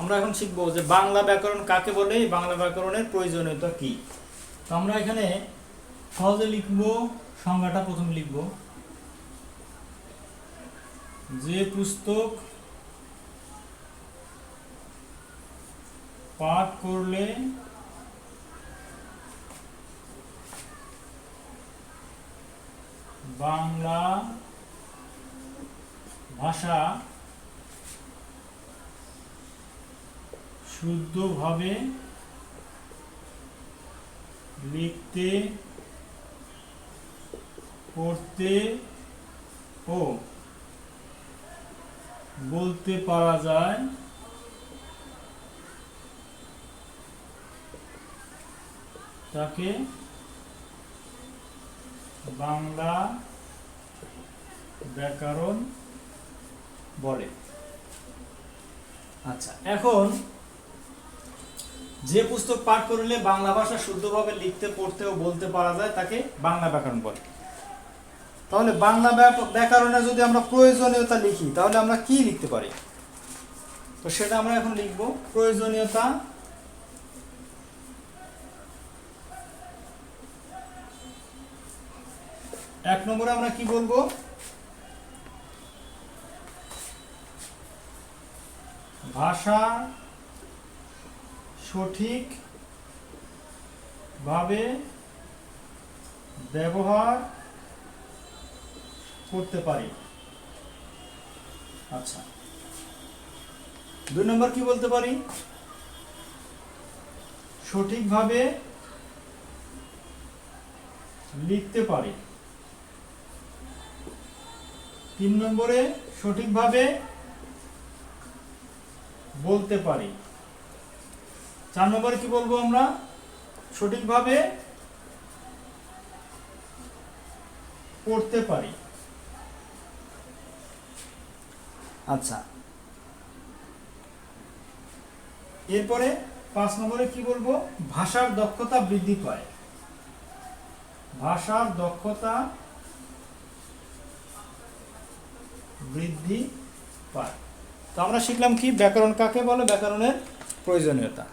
আমরা এখন শিখব যে বাংলা ব্যাকরণ কাকে বলে বাংলা ব্যাকরণের প্রয়োজনীয়তা কি? তো আমরা এখানে সহজে লিখব, সংজ্ঞাটা প্রথমে লিখব। যে পুস্তক পাঠ করলে বাংলা ভাষা শুদ্ধভাবে লিখতে পড়তে ও বলতে পারা যায়। তাকে বাংলা ব্যাকরণ বলে। আচ্ছা এখন যে পুস্তক পাঠ করলে বাংলা ভাষা শুদ্ধভাবে লিখতে, পড়তে ও বলতে পারা যায়, তাকে বাংলা ব্যাকরণ বলে। তাহলে বাংলা ব্যাকরণে যদি আমরা প্রয়োজনীয়তা লিখি, তাহলে আমরা কি লিখতে পারি? তো সেটা আমরা এখন লিখব। প্রয়োজনীয়তা এক নম্বরে আমরা কি বলব? ভাষা সঠিক ভাবে ব্যবহার করতে পারি। আচ্ছা। দুই নম্বর কি বলতে পারি? সঠিকভাবে লিখতে পারি। তিন নম্বরে সঠিকভাবে বলতে পারি। চার নম্বরে কি বলব আমরা? সঠিকভাবে পড়তে পারি। আচ্ছা। এরপরে পাঁচ নম্বরে কি বলব? ভাষার দক্ষতা বৃদ্ধি পায়। ভাষার দক্ষতা বৃদ্ধি পায়। তো আমরা শিখলাম কি? ব্যাকরণ কাকে বলে? ব্যাকরণের প্রয়োজনীয়তা।